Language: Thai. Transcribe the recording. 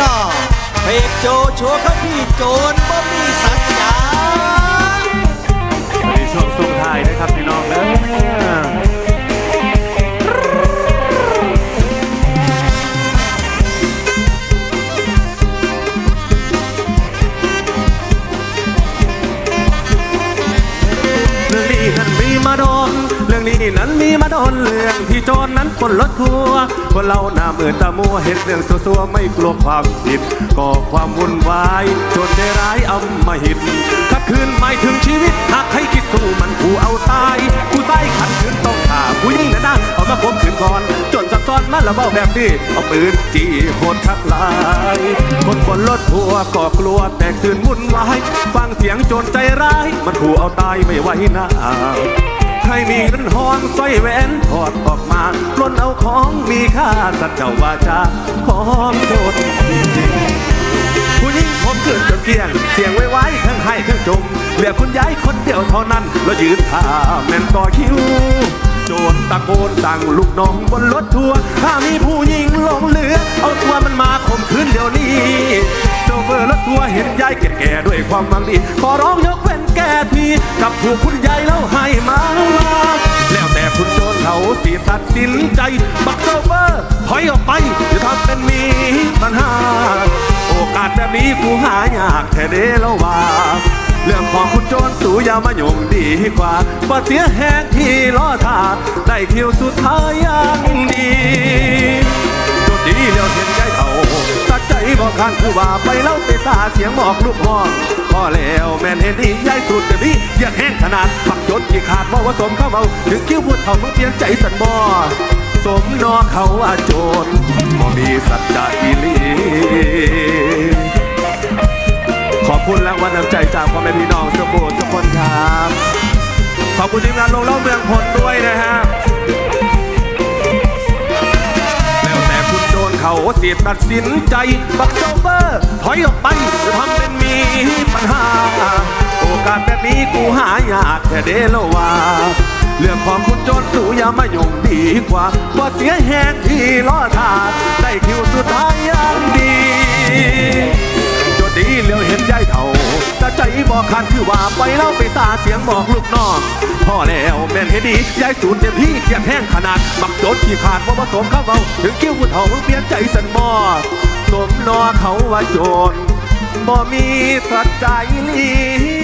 น้องเพกโจโชว์ครับพี่โจนบ่มีสัญญา นี้นั้นมีมาโดนเรื่องที่โจรนั้นคนรถทัวคนเราหน้ามือตามัวเห็นเรื่องซัวๆไม่กลัวความผิดก่อความวุ่นวายจนได้ร้ายอำมหิตขัดคืนหมายถึงชีวิตหากให้คิดสู้มันผู้เอาตายผู้ใต้ขัดขืนต้องฆ่าผู้ยิ่งนะนะเอามาข่มขืนก่อนจนซับซ้อนมันละเบ้าแบบนี้เอาปืนจี้โหดทักลายคนบนรถทัวร์ก็กลัวแตกตื่นวุ่นวายฟังเสียงโจรใจร้ายมันผู้เอาตายไม่ไหวหน้า ครมีเงินหองสร้อยแหวนถอดออกมาปล้นเอาของมีค่าสัตว์เจ้าวาจาของโจรจริงๆผู้หญิงผมเกิดจนเกลี้ยง เสียงไว้ไว้ทั้งให้ทั้งจมเหลือคุณยายคนเดียวเท่านั้น แล้วยืนท่าแม่นต่อคิว โจรตะโกนสั่งลูกน้องบนรถทัวร์ถ้ามีผู้หญิงหลงเหลือ เอาตัวมันมาข่มขืนเดี๋ยวนี้โชเฟอร์รถทัวร์เห็นยายแก่ๆด้วยความหวังดีขอร้องยกเว้น แก่ทีกับถูกคุณยายแล้วให้มาแล้วแต่คุณโจรเขาสิตัดสินใจ บักโชเฟอร์ถอยออกไปอย่าทำเป็นมีปัญหา โอกาสแบบนี้กูหายากแท้เด้แล้วว่าเรื่องของคุณโจรสูยามาหยงดีกว่าบ่เสียแหกที่ล้อทาได้คิวสุดท้ายยังดีจนดีแล้วเห็น บอกคันคือว่าไปเล่าไปตาเสียงบอกลูกห้องพอแล้วแม่นเห็นดียายสุดเดี๋ยวนี้อยากแห้งขนาดปักจดที่ขาดบ่ว่าสมเข้าเมาถึงคิ้วพูดเท่ามึงเปลี่ยนใจสันบ่สมนอเขาอาโจรบ่มีสัจจะอีลีขอบคุณรางวัลน้ำใจจากพ่อแม่พี่น้องสมบูรณ์ทุกคนครับ ขอบคุณทีมงานลงเล่าเมืองพลด้วยนะฮะ เขาเสียตัดสินใจ บักโจเบอร์ถอยออกไปจะทำเป็นมีปัญหา โอกาสแบบนี้กูหายากแค่เดลว่าเรื่องของคุณโจรสูอย่ามายุ่งดีกว่าว่าเสียแหงที่ล้อทาได้คิวสุดท้ายยังดี ไปเล่าไปตาเสียงบอกลูกน้องพ่อแล้วแม่นเห็นดียายสูนเต็มที่เกียบแห้งขนาดบักโดดที่ขาดว่าผสมเข้าเมาถึงกิ้วผู้เฒ่ามึงเปลี่ยนใจสันบอสมนอเขาว่าโจรบ่มีสัจใจลี